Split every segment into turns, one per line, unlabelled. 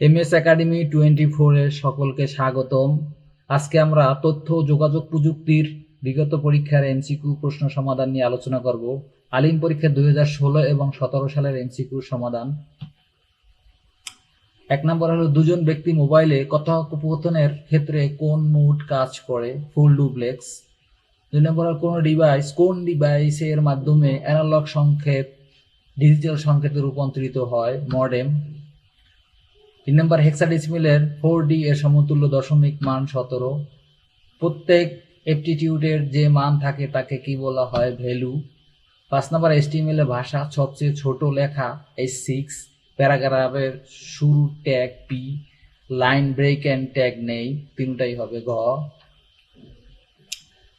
M S academy twenty ফোরের সকলকে স্বাগতম। আজকে আমরা তথ্য যোগাযোগ প্রযুক্তির বিগত পরীক্ষার এমসিকিউ প্রশ্ন সমাধান নিয়ে আলোচনা করব। আলিম পরীক্ষা দুই হাজার ষোলো এবং সতেরো সালের এমসিকিউ সমাধান। এক নম্বর হলো, দুজন ব্যক্তি মোবাইলে কথোপকথনের ক্ষেত্রে কোন মোড কাজ করে? Full duplex. দুই নম্বর কোন ডিভাইস কোন ডিভাইসের মাধ্যমে অ্যানালগ সংকেত ডিজিটাল সংকেতে রূপান্তরিত হয়? মডেম তিন নম্বর হেক্সাডেসিমেলের ফোর ডি এর সমতুল্য দশমিক মান সতেরো। প্রত্যেক এপটিটিউডের যে মান থাকে তাকে কি বলা হয়? ভ্যালু। পাঁচ নম্বর এসটিএমএল এর ভাষা সবচেয়ে ছোট লেখা এইচ সিক্স প্যারাগ্রাফের শুরু tag P line break and tag নেই, তিনটাই হবে ঘ।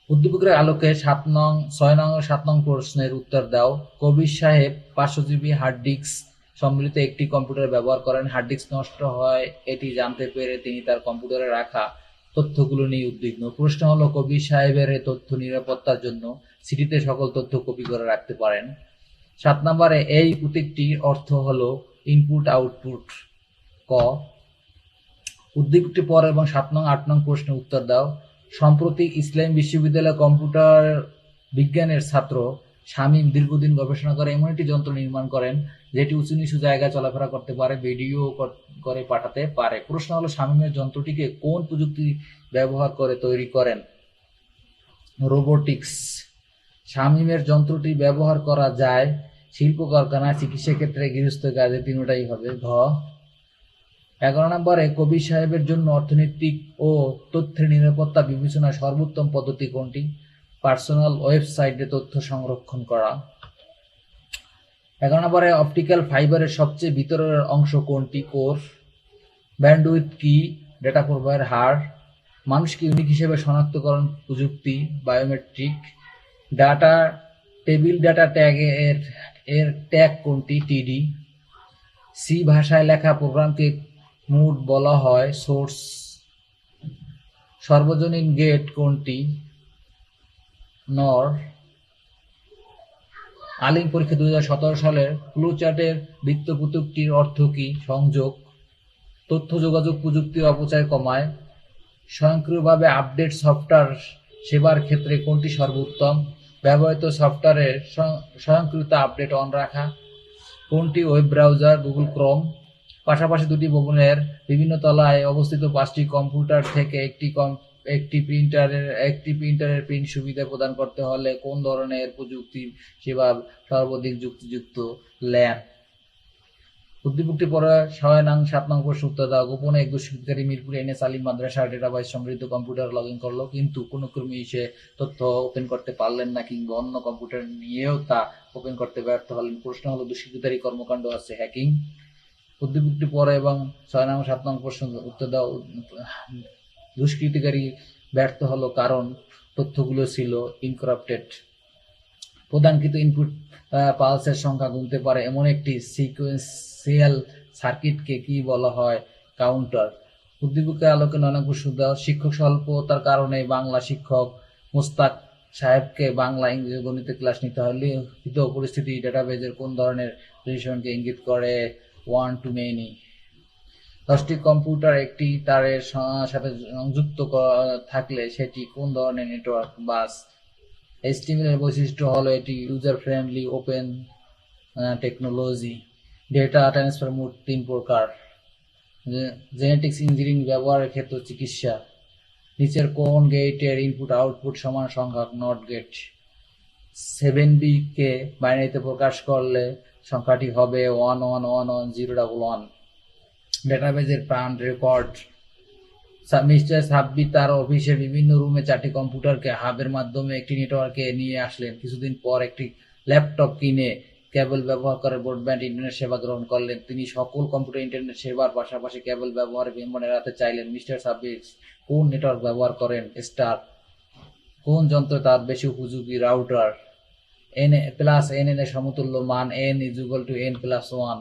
উদ্দীপকের আলোকে সাত নং, ছয় নং সাত নং প্রশ্নের উত্তর দাও। কবির সাহেব পার্শ্বজীবী হার্ড ডিস্ক সম্মিলিত একটি কম্পিউটার ব্যবহার করেন। হার্ড ডিস্ক নষ্ট হয়, এটি জানতে পেরে তিনি তার কম্পিউটারে রাখা তথ্যগুলো নিয়ে উদ্বিগ্ন। প্রশ্ন হলো কবির সাহেবের তথ্য নিরাপত্তার জন্য সিটিতে সকল তথ্য কপি করে রাখতে পারেন? সাত নম্বরে, এই প্রতীকটির অর্থ হলো ইনপুট আউটপুট ক। উদ্দীপকটি পর এবং সাত নং, আট নং প্রশ্নের উত্তর দাও। সম্প্রতি ইসলাম বিশ্ববিদ্যালয় কম্পিউটার বিজ্ঞানের ছাত্র শামীম দীর্ঘদিন গবেষণা করে এমন একটি যন্ত্র নির্মাণ করেন, যেটি উঁচু নিচু জায়গায় চলাফেরা করতে পারে, ভিডিও কর- পাঠাতে পারে। প্রশ্ন হলো, শামীমের যন্ত্রটিকে কোন প্রযুক্তি ব্যবহার করে তৈরি করেন? রোবোটিক্স। শামীমের যন্ত্রটি ব্যবহার করা যায় শিল্প কারখানা চিকিৎসা ক্ষেত্রে, গৃহস্থ কাজে, তিনটাই হবে। ঘ, এগারো নম্বরে কবি সাহেবের জন্য অর্থনৈতিক ও তথ্যের নিরাপত্তা বিবেচনা সর্বোত্তম পদ্ধতি কোনটি? পার্সোনাল ওয়েবসাইটে তথ্য সংরক্ষণ করা। এগারো নম্বরে অপটিক্যাল ফাইবারের সবচেয়ে ভিতরের অংশ কোনটি? কোর, ব্যান্ডউইথ কি, ডেটা প্রবাহের হার, মানুষকে ইউনিক হিসেবে শনাক্তকরণ প্রযুক্তি, biometric, data, table data tag এর এর ট্যাগ কোনটি? টিডি। সি ভাষায় লেখা প্রোগ্রামকে মুড বলা হয় সোর্স। সর্বজনীন গেট কোনটি? নর। আলিম পরীক্ষা দুই সালের ফ্লুচার্টের বৃত্তপুতুকটির অর্থ কি? সংযোগ। তথ্য যোগাযোগ প্রযুক্তি অপচয় কমায়। স্বয়ংক্রিয়ভাবে আপডেট সফটওয়্যার সেবার ক্ষেত্রে কোনটি সর্বোত্তম? ব্যবহৃত সফটওয়্যারের স্বয়ং- স্বয়ংক্রিয়তা আপডেট অন রাখা। কোনটি ওয়েব ব্রাউজার? Google Chrome. পাশাপাশি দুটি ভবনের বিভিন্ন তলায় অবস্থিত পাঁচটি কম্পিউটার থেকে একটি কম একটি প্রিন্টারের একটি প্রিন্টারের প্রিন্ট সুবিধা প্রদান করতে হলে কোন ধরনের প্রযুক্তি সেবা সর্বাধিক যুক্তিযুক্ত ল্যান উদ্দীপকটি পরে ছয় নং সাত নং প্রশ্ন উত্তর দাও। গোপনে এক দুষ্কৃতকারী মিরপুর এনে সালিম মাদ্রাসা ডেটাবাইস সমৃদ্ধ কম্পিউটার লগ ইন করল, কিন্তু কোনো কর্মী সে তথ্য ওপেন করতে পারলেন না কিংবা অন্য কম্পিউটার নিয়েও তা ওপেন করতে ব্যর্থ হলেন। প্রশ্ন হলো, দুষ্কৃতকারী কর্মকাণ্ড আছে হ্যাকিং উদ্দীপকটি পরে এবং ছয় নং সাত নং প্রশ্ন উত্তর দাও। দুষ্কৃতিকারী ব্যর্থ হলো কারণ তথ্যগুলো ছিল ইনকরাপ্টেড প্রদানকৃত ইনপুট পালসের সংখ্যা গুনতে পারে এমন একটি সিকোয়েন্সিয়াল সার্কিটকে কি বলা হয়? কাউন্টার উদ্দীপকের আলোকে নানা সুদা শিক্ষক স্বল্পতার কারণে বাংলা শিক্ষক মুস্তাক সাহেবকে বাংলা, ইংরেজি গণিতে ক্লাস নিতে লিখিত পরিস্থিতি ডেটাবেজের কোন ধরনের রিলেশনকে ইঙ্গিত করে? ওয়ান টু মেনি দশটি কম্পিউটার একটি তারের সাথে সংযুক্ত থাকলে সেটি কোন ধরনের নেটওয়ার্ক? বাস। HTML এর বৈশিষ্ট্য হলো এটি user friendly open technology data transfer mode তিন প্রকার। জেনেটিক্স ইঞ্জিনিয়ারিং ব্যবহারের ক্ষেত্রে চিকিৎসা। নিচের কোন গেটের ইনপুট আউটপুট সমান সংখ্যা নট গেট সেভেন বি কে বাইনারিতে প্রকাশ করলে সংখ্যাটি হবে one one one one zero double one ডেটাবেজের প্রাণ রেকর্ড। মিস্টার সাব্বি তার অফিসের বিভিন্ন রুমে চারটি কম্পিউটারকে, হাবের মাধ্যমে একটি নেটওয়ার্কে নিয়ে আসলেন। কিছুদিন পর একটি ল্যাপটপ কিনে কেবল ব্যবহার করে ব্রডব্যান্ড ইন্টারনেট সেবা গ্রহণ করলেন। তিনি সকল কম্পিউটার ইন্টারনেট সেবার পাশাপাশি কেবল ব্যবহারে বিম্বন এড়াতে চাইলেন। মিস্টার সাব্বির, কোন নেটওয়ার্ক ব্যবহার করেন? স্টার, কোন যন্ত্র তার বেশি উপযোগী? রাউটার, এন প্লাস, এন এর সমতুল্য মান, N is to N plus one.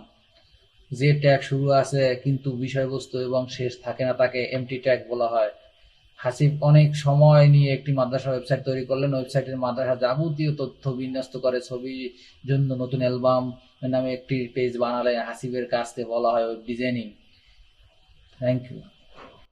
যে ট্যাগ শুরু আছে কিন্তু বিষয়বস্তু এবং শেষ থাকে না তাকে এমটি ট্যাগ বলা হয়। হাসিব অনেক সময় নিয়ে একটি মাদ্রাসা ওয়েবসাইট তৈরি করলেন। ওয়েবসাইটের মাদ্রাসা যাবতীয় তথ্য বিন্যস্ত করে, ছবির জন্য নতুন অ্যালবাম নামে একটি পেজ বানালে হাসিবের কাজকে বলা হয় ওয়েব ডিজাইনিং থ্যাংক ইউ